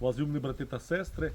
Возлюбні брати та сестри,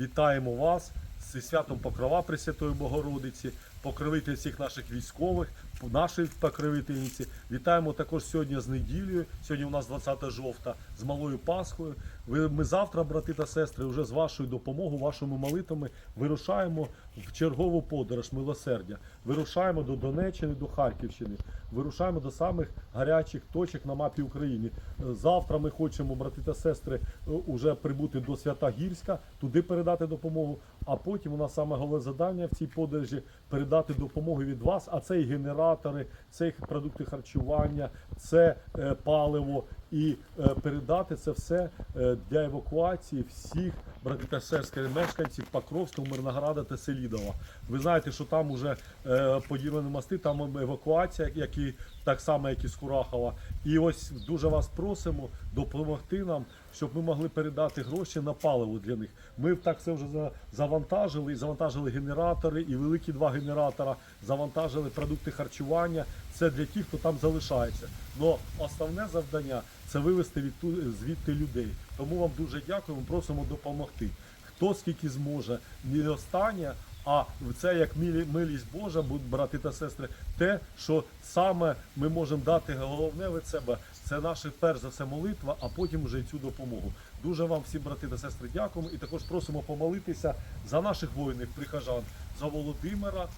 вітаємо вас зі святом Покрова Пресвятої Богородиці, покровитель всіх наших військових, нашої покровительниці. Вітаємо також сьогодні з неділею. Сьогодні у нас 20 жовта з малою Пасхою. Ми завтра, брати та сестри, вже з вашою допомогою, вашими молитвами вирушаємо в чергову подорож милосердя. Вирушаємо до Донеччини, до Харківщини. Вирушаємо до самих гарячих точок на мапі України. Завтра ми хочемо, брати та сестри, уже прибути до Святогірська, туди передати допомогу. А потім у нас саме головне завдання в цій подорожі передати допомогу від вас. А це і генератори, це і продукти харчування, це е, паливо. І е, передати це все е, для евакуації всіх брати та сестри мешканців Покровського, Мирнограда та Селідова. Ви знаєте, що там уже е, поділені мости, там евакуація, як і так само, як і з Курахова. І ось дуже вас просимо допомогти нам, щоб ми могли передати гроші на паливо для них. Ми так все вже за- завантажили, і завантажили генератори, і великі два генератора, завантажили продукти харчування. Це для тих, хто там залишається. Но основне завдання це вивести від звідти людей. Тому вам дуже дякуємо, просимо допомогти. Хто скільки зможе, не останнє, а це як милі- милість Божа, брати та сестри, те, що саме ми можемо дати головне від себе, це наша перш за все молитва, а потім вже цю допомогу. Дуже вам всі брати та сестри дякуємо і також просимо помолитися за наших воїнів, прихожан, за Володимира,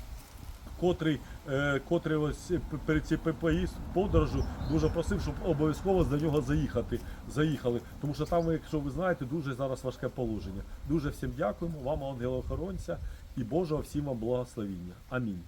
котрий, е, котрий ось перед цією подорожу дуже просив, щоб обов'язково за нього заїхати. Заїхали. Тому що там, якщо ви знаєте, дуже зараз важке положення. Дуже всім дякуємо, вам, ангелоохоронця, і Божого всім вам благословіння. Амінь.